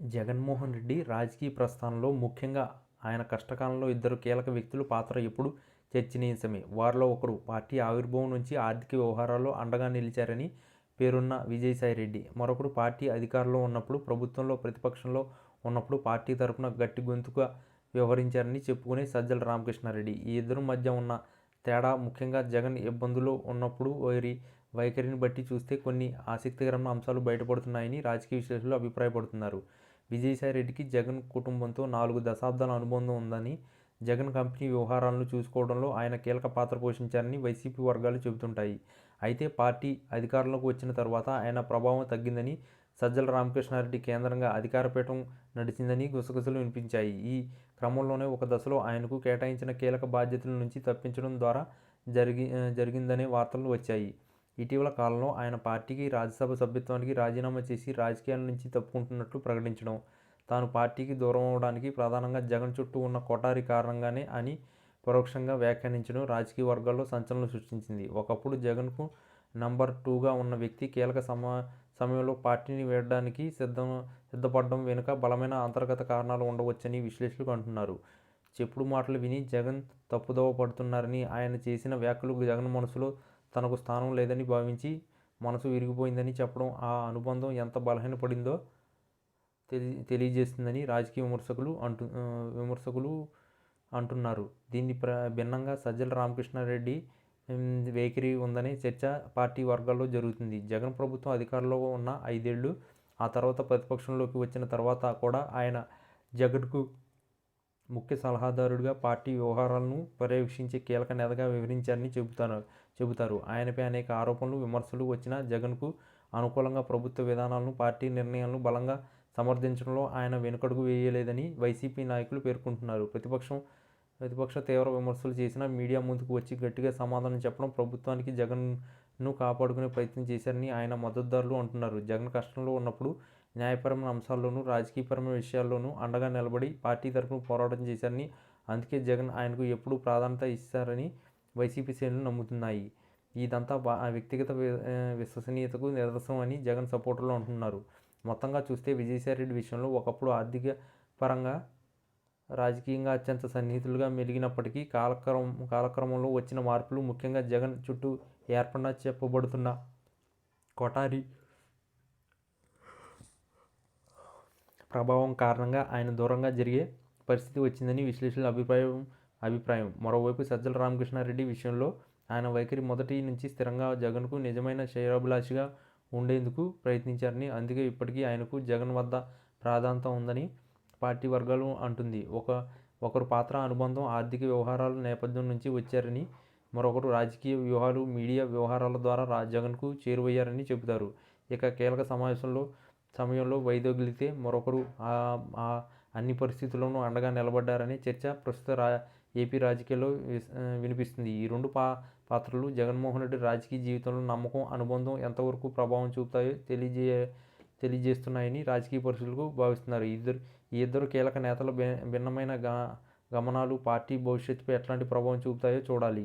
జగన్మోహన్ రెడ్డి రాజకీయ ప్రస్థానంలో ముఖ్యంగా ఆయన కష్టకాలంలో ఇద్దరు కీలక వ్యక్తుల పాత్ర ఎప్పుడు చర్చనీయాంశమే. వారిలో ఒకరు పార్టీ ఆవిర్భావం నుంచి ఆర్థిక వ్యవహారాల్లో అండగా నిలిచారని పేరున్న విజయసాయిరెడ్డి. మరొకరు పార్టీ అధికారంలో ఉన్నప్పుడు, ప్రభుత్వంలో ప్రతిపక్షంలో ఉన్నప్పుడు పార్టీ తరపున గట్టి గొంతుగా వ్యవహరించారని చెప్పుకునే సజ్జల రామకృష్ణారెడ్డి. ఈ ఇద్దరి మధ్య ఉన్న తేడా ముఖ్యంగా జగన్ ఇబ్బందులు ఉన్నప్పుడు వారి వైఖరిని బట్టి చూస్తే కొన్ని ఆసక్తికరమైన అంశాలు బయటపడుతున్నాయని రాజకీయ విశ్లేషకులు అభిప్రాయపడుతున్నారు. విజయసాయిరెడ్డికి జగన్ కుటుంబంతో నాలుగు దశాబ్దాల అనుబంధం ఉందని, జగన్ కంపెనీ వ్యవహారాలను చూసుకోవడంలో ఆయన కీలక పాత్ర పోషించారని వైసీపీ వర్గాలు చెబుతుంటాయి. అయితే పార్టీ అధికారంలోకి వచ్చిన తర్వాత ఆయన ప్రభావం తగ్గిందని, సజ్జల రామకృష్ణారెడ్డి కేంద్రంగా అధికారపీఠం నడిచిందని గుసగుసలు వినిపించాయి. ఈ క్రమంలోనే ఒక దశలో ఆయనకు కేటాయించిన కీలక బాధ్యతల నుంచి తప్పించడం ద్వారా జరిగి జరిగిందనే వార్తలు వచ్చాయి. ఇటీవల కాలంలో ఆయన పార్టీకి, రాజ్యసభ సభ్యత్వానికి రాజీనామా చేసి రాజకీయాల నుంచి తప్పుకుంటున్నట్లు ప్రకటించడం, తాను పార్టీకి దూరం అవడానికి ప్రధానంగా జగన్ చుట్టూ ఉన్న కొటారి కారణంగానే అని పరోక్షంగా వ్యాఖ్యానించడం రాజకీయ వర్గాల్లో సంచలనం సృష్టించింది. ఒకప్పుడు జగన్కు నంబర్ టూగా ఉన్న వ్యక్తి కీలక సమా సమయంలో పార్టీని వీడడానికి సిద్ధం సిద్ధపడడం వెనుక బలమైన అంతర్గత కారణాలు ఉండవచ్చని విశ్లేషకులు అంటున్నారు. చెప్పుడు మాటలు విని జగన్ తప్పుదోవ పడుతున్నారని, ఆయన చేసిన వ్యాఖ్యలు జగన్ మనసులో తనకు స్థానం లేదని భావించి మనసు విరిగిపోయిందని చెప్పడం ఆ అనుబంధం ఎంత బలహీనపడిందో తెలి తెలియజేస్తుందని రాజకీయ విమర్శకులు అంటు విమర్శకులు అంటున్నారు. దీన్ని ప్ర భిన్నంగా సజ్జల రామకృష్ణారెడ్డి వైఖరి ఉందనే చర్చ పార్టీ వర్గాల్లో జరుగుతుంది. జగన్ ప్రభుత్వం అధికారంలో ఉన్న ఐదేళ్ళు, ఆ తర్వాత ప్రతిపక్షంలోకి వచ్చిన తర్వాత కూడా ఆయన జగన్కు ముఖ్య సలహాదారుడిగా, పార్టీ వ్యవహారాలను పర్యవేక్షించే కీలక నేతగా వివరించారని చెబుతారు చెబుతారు. ఆయనపై అనేక ఆరోపణలు, విమర్శలు వచ్చినా జగన్కు అనుకూలంగా ప్రభుత్వ విధానాలను, పార్టీ నిర్ణయాలను బలంగా సమర్థించడంలో ఆయన వెనుకడుగు వేయలేదని వైసీపీ నాయకులు పేర్కొంటున్నారు. ప్రతిపక్షం ప్రతిపక్ష తీవ్ర విమర్శలు చేసినా మీడియా ముందుకు వచ్చి గట్టిగా సమాధానం చెప్పడం, ప్రభుత్వానికి జగన్ను కాపాడుకునే ప్రయత్నం చేశారని ఆయన మద్దతుదారులు అంటున్నారు. జగన్ కష్టంలో ఉన్నప్పుడు న్యాయపరమైన అంశాల్లోనూ, రాజకీయపరమైన విషయాల్లోనూ అండగా నిలబడి పార్టీ తరఫున పోరాటం చేశారని, అందుకే జగన్ ఆయనకు ఎప్పుడూ ప్రాధాన్యత ఇస్తారని వైసీపీ శ్రేణులు నమ్ముతున్నాయి. ఇదంతా వ్యక్తిగత విశ్వసనీయతకు నిదర్శనం అని జగన్ సపోర్టర్లు అంటున్నారు. మొత్తంగా చూస్తే విజయసాయిరెడ్డి విషయంలో ఒకప్పుడు ఆర్థికపరంగా, రాజకీయంగా అత్యంత సన్నిహితులుగా మెలిగినప్పటికీ కాలక్రమం కాలక్రమంలో వచ్చిన మార్పులు, ముఖ్యంగా జగన్ చుట్టూ ఏర్పడిన చెప్పబడుతున్న కొఠారి ప్రభావం కారణంగా ఆయన దూరంగా జరిగే పరిస్థితి వచ్చిందని విశ్లేషకుల అభిప్రాయం అభిప్రాయం. మరోవైపు సజ్జల రామకృష్ణారెడ్డి విషయంలో ఆయన వైఖరి మొదటి నుంచి స్థిరంగా జగన్కు నిజమైన శ్రేయోభిలాషిగా ఉండేందుకు ప్రయత్నించారని, అందుకే ఇప్పటికీ ఆయనకు జగన్ వద్ద ప్రాధాన్యత ఉందని పార్టీ వర్గాలు అంటుంది. ఒక ఒకరు పాత్ర, అనుబంధం ఆర్థిక వ్యవహారాల నేపథ్యం నుంచి వచ్చారని, మరొకరు రాజకీయ వ్యూహాలు, మీడియా వ్యవహారాల ద్వారా జగన్కు చేరువయ్యారని చెబుతారు. ఇక కీలక సమావేశంలో సమయంలో వైదొలిగితే మరొకరు అన్ని పరిస్థితుల్లోనూ అండగా నిలబడ్డారనే చర్చ ప్రస్తుత రా ఏపీ రాజకీయాల్లో వినిపిస్తుంది. ఈ రెండు పా పాత్రలు జగన్మోహన్ రెడ్డి రాజకీయ జీవితంలో నమ్మకం, అనుబంధం ఎంతవరకు ప్రభావం చూపుతాయో తెలియజే తెలియజేస్తున్నాయని రాజకీయ పరిస్థితులకు భావిస్తున్నారు. ఇద్దరు ఈ ఇద్దరు కీలక నేతల భిన్నమైన గమనాలు పార్టీ భవిష్యత్తుపై ఎట్లాంటి ప్రభావం చూపుతాయో చూడాలి.